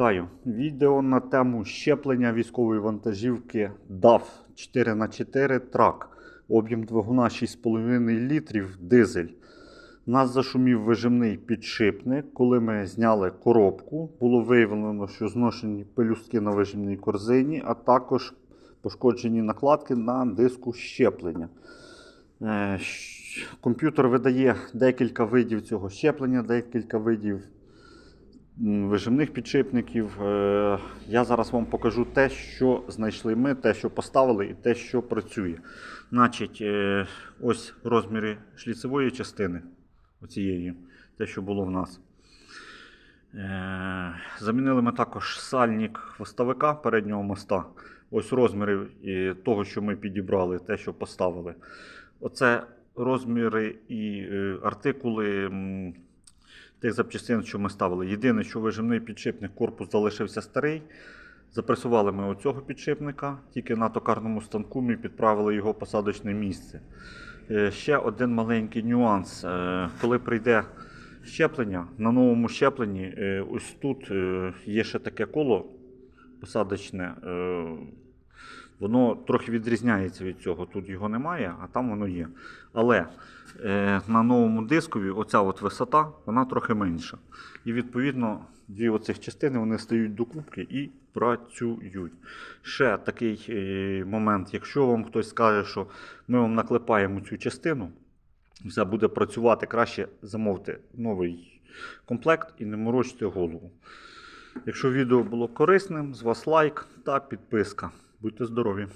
Вітаю! Відео на тему щеплення військової вантажівки DAF 4х4 трак. Об'єм двигуна 6,5 літрів дизель. Нас зашумів вижимний підшипник. Коли ми зняли коробку, було виявлено, що зношені пелюстки на вижимній корзині, а також пошкоджені накладки на диску щеплення. Е, Комп'ютер видає декілька видів цього щеплення, декілька видів вижимних підшипників. Е, Я зараз вам покажу те, що знайшли ми, те, що поставили, і те, що працює. Значить, е, ось розміри шліцевої частини, оцієї, те, що було в нас. Е, Замінили ми також сальник хвостовика переднього моста. Ось розміри того, що ми підібрали, те, що поставили. Оце розміри і артикули тих запчастин, що ми ставили. Єдине, що вижимний підшипник, корпус залишився старий. Запресували ми оцього підшипника, тільки на токарному станку ми підправили його посадочне місце. Е, Ще один маленький нюанс. Е, Коли прийде щеплення, на новому щепленні, е, ось тут є ще таке коло посадочне. Воно трохи відрізняється від цього. Тут його немає, а там воно є. Але е, на новому дискові оця от висота вона трохи менша. І відповідно дві оцих частини вони стають докупки і працюють. Ще такий е, момент, якщо вам хтось скаже, що ми вам наклепаємо цю частину, все буде працювати краще, замовте новий комплект і не морочте голову. Якщо відео було корисним, з вас лайк та підписка. Будьте здорові!